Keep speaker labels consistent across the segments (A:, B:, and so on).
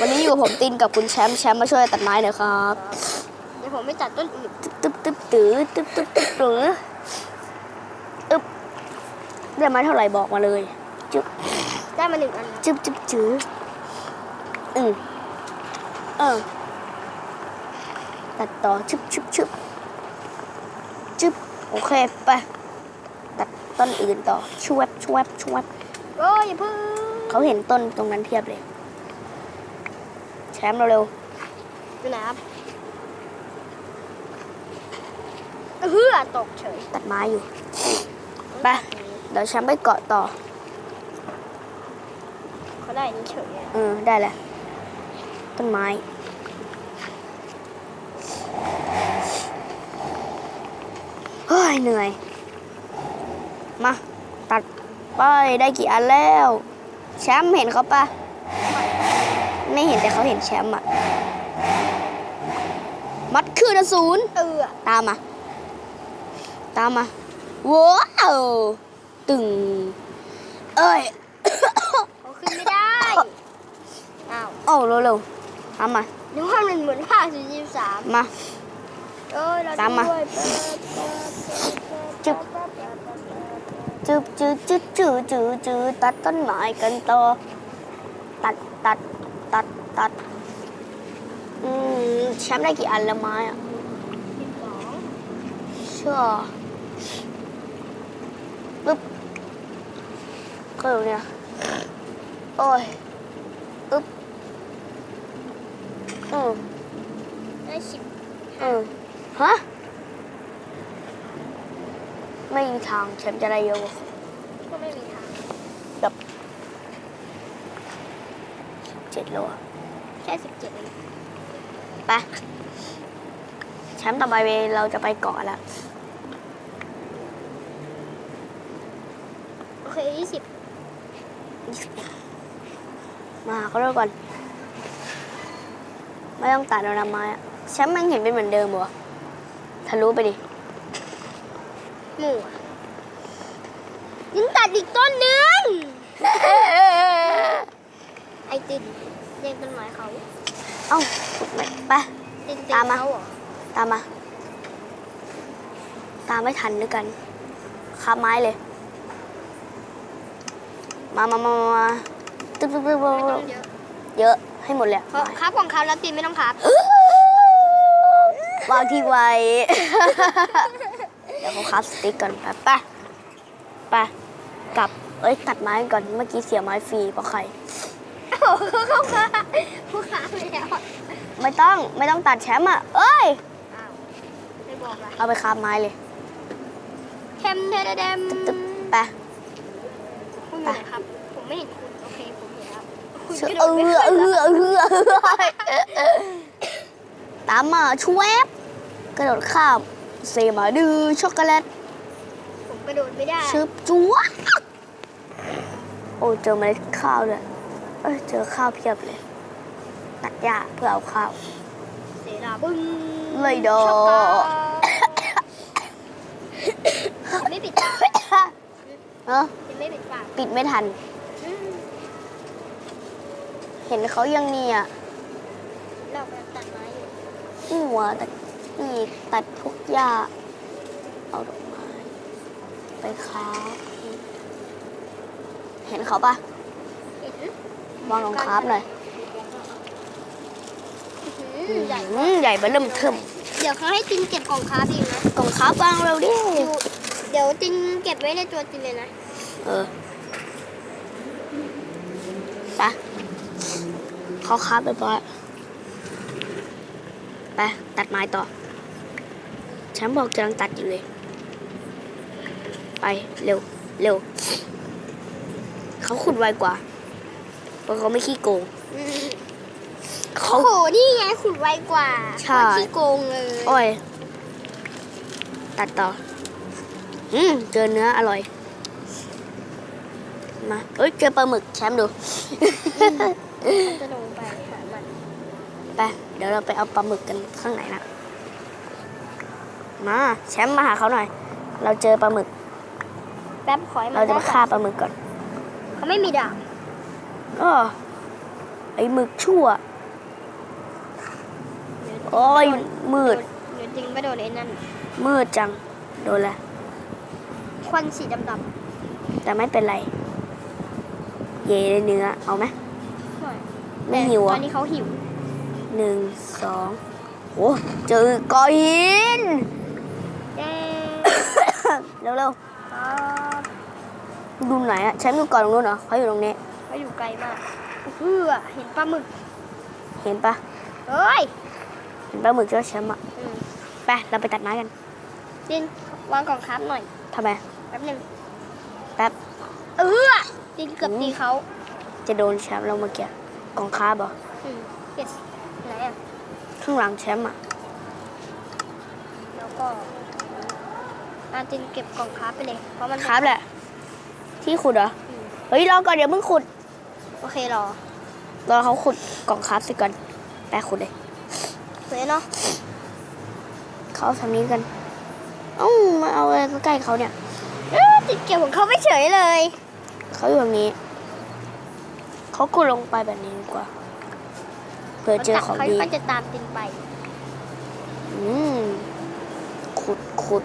A: วันนี้อยู่กับผมตินกับคุณแชมป์แชมป์มาช่วยตัดไม้หน่อยครับ
B: เดี๋ยวผมไม่ตัดต้นอื่น
A: ตึ๊บตึ๊บตื้อตึ๊บตึ๊บตึ๊บตื้ออึ๊บได้ไม้เท่าไหร่บอกมาเลยจึ๊บ
B: ได้มาหนึ่งอันนะ
A: จึ๊บจึ๊บจื้ออืมเออตัดต่อชึบชึบชึบจึ๊บโอเคไปตัดต้นอื่นต่อชวบชวบชวบ
B: โอ้ยอย่าเพิ่ง
A: เขาเห็นต้นตรงนั้นเพียบเลยแช มป์เร็ว
B: อยู่ไหนครับเฮือตกเฉย
A: ๆตัดไม้อยู่ ไป เดี๋ยวแชมป์ไปเกาะต่อ
B: เขาได้อันนี้เฉยอะ
A: เออ ได้แล้วต้นไม้ เฮ้ย เหนื่อย มา ตัดไปได้กี่อันแล้ว แชมป์เห็นเขาปะ ไม่เห็นแต่เขาเห็นแชมป์อะมัดคืนอสูร
B: เออ
A: ตามมา ตามมาว้าวตึง เอ้ย
B: เขาขึ้นไม่ได้ อ้าว
A: โอ้เร็วๆตามมา
B: นึกว่ามันเหมือนภาคสี่สิบสาม
A: มา
B: เอ้ยเรา
A: ตามมา
B: ด้วย
A: จึ๊บจืบจืบจืบจืบจืบจืบตัดต้นไม้กันต่อตัดตัด ตัดตัดอืมแชมป์ได้กี่อันละไม้อะ
B: สิบสอง
A: เชื่อปึ๊บก็อยู่เนี่ย โอ้ยอึ๊บอืม
B: ได้สิบ
A: อืมฮะ ไม่มีทางแชมป์จะได้เยอะกว่า
B: ก็ไม่มีทาง
A: แบบเจ็ ดโลอะ
B: แค่สิบเจ็ดเอง
A: ไปแชมป์ต่อไปเราจะไปเกาะแล้ว
B: โอเคยี่สิบ
A: มาหาเขาด้วยก่อน ไม่ต้องตัดเอานำไม้อะแชมป์มันเห็นเป็นเหมือนเดิมเหรอทะลุไปดิ
B: หมู่อะยังตัดอีกต้นหนึงไอติน เรียกต้นไม้เขา
A: เอ้าถูกไหมไป
B: ตินติ
A: ตามมา
B: เขาเหรอ
A: ตามมา ตามไม่ทันด้วยกันคาบไม้เลยมามามามามาตึ๊บตึ๊บตึ๊บตึ๊บ
B: ไม่ต้
A: ตึ๊
B: อบงเยอะ
A: เยอะให้หมดเลยอะ
B: เพราะครับของเขาแล้วตินไม่ต้องครับ
A: วางที่ไวเดี๋ยวเขาคับสติ๊กก่อนไปไปไปกลับ เอ้ยตัดไม้ก่อน เมื่อกี้เสียไม้ฟรีเพราะใคร
B: โอ้โหเข้ามาผู้ค้าไปแล้ว
A: ไม่ต้องไม่ต้องตัดแชมป์อะ เอ้ย
B: อ้าวไม่บอกละ
A: เอาไปคาบไม้เลย
B: เทมเทเดเดม
A: ตึ๊บไป
B: คุณอยู่ไหนครับ ผมไม่เห็นคุณ โอเค ผมเห็นแล้วคุณ
A: เชื่อก
B: ระ
A: เอ
B: โดดไม่
A: อ
B: ขึ้น
A: เอ
B: เหรอ
A: อเออเออตามมาชวบกระโดดข้ามเซมาดื้อช็อกโกแลต
B: ผมกระโดดไม่ได้
A: ชึบจัวโอ้เจอเมล็ดข้าวเลย เอ้ยเจอข้าวเพียบเลยตัดหญ้าเพื่อเอาข้าว
B: เสยดาบึ้ง
A: เลยดอ
B: ช็อกโกแลตไม่ปิดปาก
A: เออ
B: ยังไม่ปิดปาก
A: ปิดไม่ทัน
B: อืม
A: เห็นเขายังเนี่ย
B: เรากำลังตัดไม้อยู่
A: หัวตัดอีกตัดพวกหญ้าเอาดอกไม้ไปค้าบเห็นเขาปะ
B: เห็น
A: วางรองคราบหน่อย
B: อื้อหือใหญ่
A: อืมใหญ่เบอเริ่มเทิม
B: เดี๋ยวเขาให้ตินเก็บกล่องคาร์บอีกนะ
A: กล่องคราบวางเร็วดิ
B: อยู่เดี๋ยวตินเก็บไว้ในตัวตินเลยนะ
A: เออไปเขาคราบไปปอยไปตัดไม้ต่อ ฉันบอกกำลังตัดอยู่เลย ไป เร็ว เร็ว เขาขุดไวกว่า เพราะเขาไม่ขี้โกง
B: อืม
A: เขา
B: โอ้โห นี่ไงขุดไวกว่า
A: ใช่
B: โคตรขี้โกงเลย
A: โอ้ยตัดต่อ อืมเจอเนื้ออร่อย มาเอ้ย เจอปลาหมึกแชมป์ดู
B: จะลงไปหามัน
A: ไป เดี๋ยวเราไปเอาปลาหมึกกันข้างไหนนะ มาแชมป์มาหาเขาหน่อย เราเจอปลาหมึก
B: แป๊บขอให้มัน
A: เราจะ
B: ได้
A: มาฆ่าปลาหมึกก่อน
B: เขาไม่มีดาบ
A: อ้อไอ้หมึกชั่ว โอ้ยมืด
B: เดี๋ยวจริงไปโดนไอ้นั่น
A: มืดจัง โดนละ
B: ควันสีดำ
A: แต่ไม่เป็นไร เย่ได้เนื้อ เอาไหม
B: ๆหน่อย
A: ไม่หิว
B: ตอ
A: อะ
B: นนี้เขาหิว
A: หนึ่งสองโอ้เจอกอหิน
B: เย้
A: เร็วเร็ว
B: ครับ
A: ๆดูไหนอะแชมป์อยู่ก่อนตรงนู้นเหรอเขาอยู่ตรงนี้
B: เขาอยู่ไกลมากเพื่อเห็นปลาหมึก
A: เห็นปะ
B: เอ้ย
A: เห็นปลาหมึกที่ว่าแชมป์อะ
B: อืม
A: ไปเราไปตัดไม้กัน
B: จินวางกล่องครับหน่อย
A: ทำไม
B: แป๊บหนึ่ง
A: แป๊บ
B: เออจินเกือบตีเขา
A: จะโดนแชมป์เราเมื่อกี้กองคาบเหรอ
B: อืมเก็บไหนอะ
A: ข้างหลังแชมป์อะ
B: แล้วก็อาจินเก็บกล่องครับไปเลย เพราะมัน
A: คาบแหละ ที่ขุดเหรอ
B: อืม
A: เฮ้ยรอก่อนเดี๋ยวมึงขุด
B: โอเครอ
A: รอเขาขุดกล่องคาบสิก่อนไปขุดเลย
B: สวยเนาะ
A: เขาทำนี้กันเอ้ามาเอาอะไรใกล้ๆเขาเนี่ย
B: เอ้ยจินเก็บของเขาไม่เฉยเลย
A: เขาอยู่ตรงนี้ เขาขุดลงไปแบบนี้ดีกว่าเผื่อเจอของ
B: เขา
A: ดี
B: ก็จะตามจินไป
A: อืมขุดขุด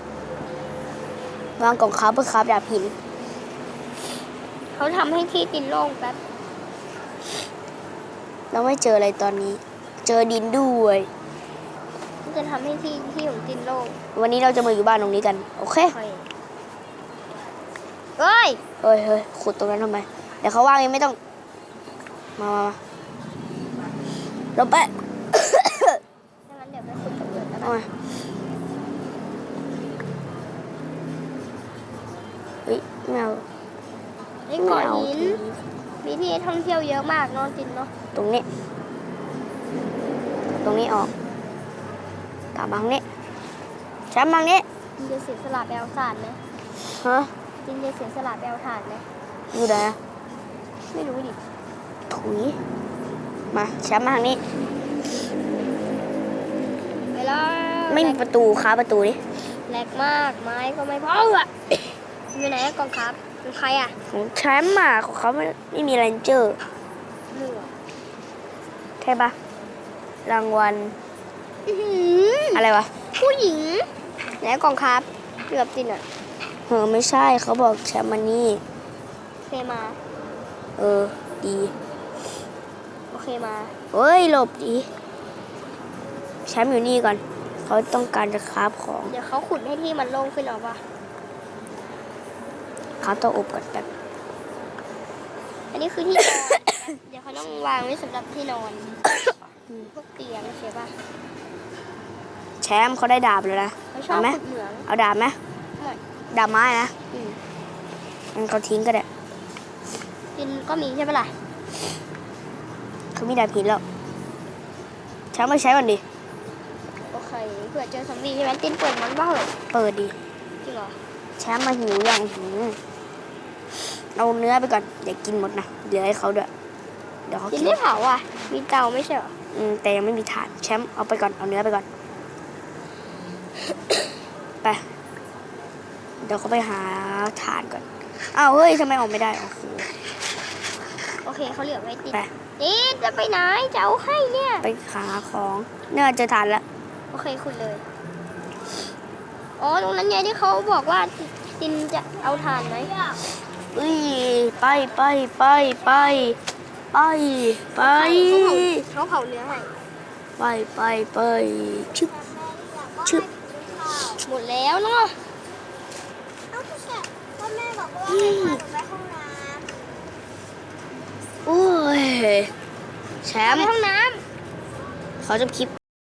A: วางกล่องคาบเพื่อคาบดาบหิน
B: เขาทำให้ที่จินโล่งแป๊บ
A: เราไม่เจออะไรตอนนี้ เจอดินด้วย
B: มันจะทำให้ที่ที่ของจินโล่ง
A: วันนี้เราจะมาอยู่บ้านตรงนี้กัน โอเค
B: เฮ้ยเฮ้ย
A: เฮ้ยเฮ้ยขุดตรงนั้นทำไม เดี๋ยวเขาว่างเองไม่ต้อง มามามาเราไป
B: ถ้างั้นเดี๋ยวไปขุดตรงอื่นแล้ว
A: เอา
B: กัน
A: มาเฮ้ยไม่เอา
B: นี่
A: ไม่
B: เกาะ
A: เอา
B: หิน มีที่ท่องเที่ยวเยอะมากเนอะจินเนาะ
A: ตรงนี้ ตรงนี้ออกกลับมาทางนี้แชมป์มาทางนี้
B: จินจะเสียสละไปเอาถ่านไหม
A: ฮะ
B: จินจะเสียสละไปเอาถ่านไหม
A: อยู่ไหนอะ
B: ไม่รู้ดิ
A: ถุยมาแชมป์มาทางนี้
B: ไปแล้ว
A: ไม่มีประตูค้าประตูนี่
B: แหลกมากไม้ก็ไม่พออะอยู่ไหนอะกองครับเป็นใครอะ
A: ของแชมป์อะของเขาไม่ไม่มีแรนเจอร์
B: หนึ่ง
A: ใช่ปะรางวัล
B: อื้อหือ
A: อะไรวะ
B: ผู้หญิง ไหนกองครับเกือบจินอะ
A: เออไม่ใช่เขาบอกแชมป์มานี่
B: โอเคมา
A: เออ ดี
B: โอเคมา
A: เฮ้ยหลบดีแชมป์อยู่นี่ก่อน เขาต้องการจะคราฟของ
B: เดี๋ยวเขาขุดให้ที่มันโล่งขึ้นหรอปะ
A: คราฟตัวอบก่อนแป๊บ
B: อันนี้คือที่นอน เดี๋ยวเขาต้องวางไว้สำหรับที่นอนพวกเตียงใช่ปะ
A: แชมป์เขาได้ดาบเลยนะ
B: เขาชอบ
A: เอาไหม
B: ขุดเหมือง
A: เอาดาบไหม
B: ไม่
A: ดาบไม้นะ
B: อืม
A: งั้นเขาทิ้งก็ได้
B: จินก็มีใช่ปะล่ะ
A: เขามีดาบหินแล้วแชมป์มาใช้ก่อนดิ
B: โอเคเผื่อเจอซอมบี้ใช่ไหมจินเปิดมันบ้าเหรอ
A: เปิดดิ
B: จริงเหรอ
A: แชมป์มาหิวอย่างหิวเอาเนื้อไปก่อนอย่ากินหมดนะเหลือให้เขาด้วย เดี๋ยวเขา
B: จิน
A: กิน
B: ไม่เผาอะ มีเตาไม่ใช่เหรอ
A: อืมแต่ยังไม่มีถ่านแชมป์เอาไปก่อนเอาเนื้อไปก่อน ไป เดี๋ยวเขาไปหาถ่านก่อนอ้าวเฮ้ยทำไมออกไม่ได้โอ้โห
B: โอเคเขาเหลือไว้ติด
A: ไป
B: จินจะไปไหนจะเอาให้เนี่ย
A: ไปหาของเนี่ยเจอถ่านแล้ว
B: โอเคขุดเลย อ๋อ ตรงนั้นไงที่เขาบอกว่าจินจะเอาถ่านไหม
A: เอ้ยไปไปไปไป ไปไป
B: เขาเผาเนื้อให้
A: ไปไปไปชึบชึบ
B: หมดแล้วเนาะ
A: โอ้ยแชม
B: ไป
A: ป์
B: ห้องน้ำ
A: เขาจะคลิป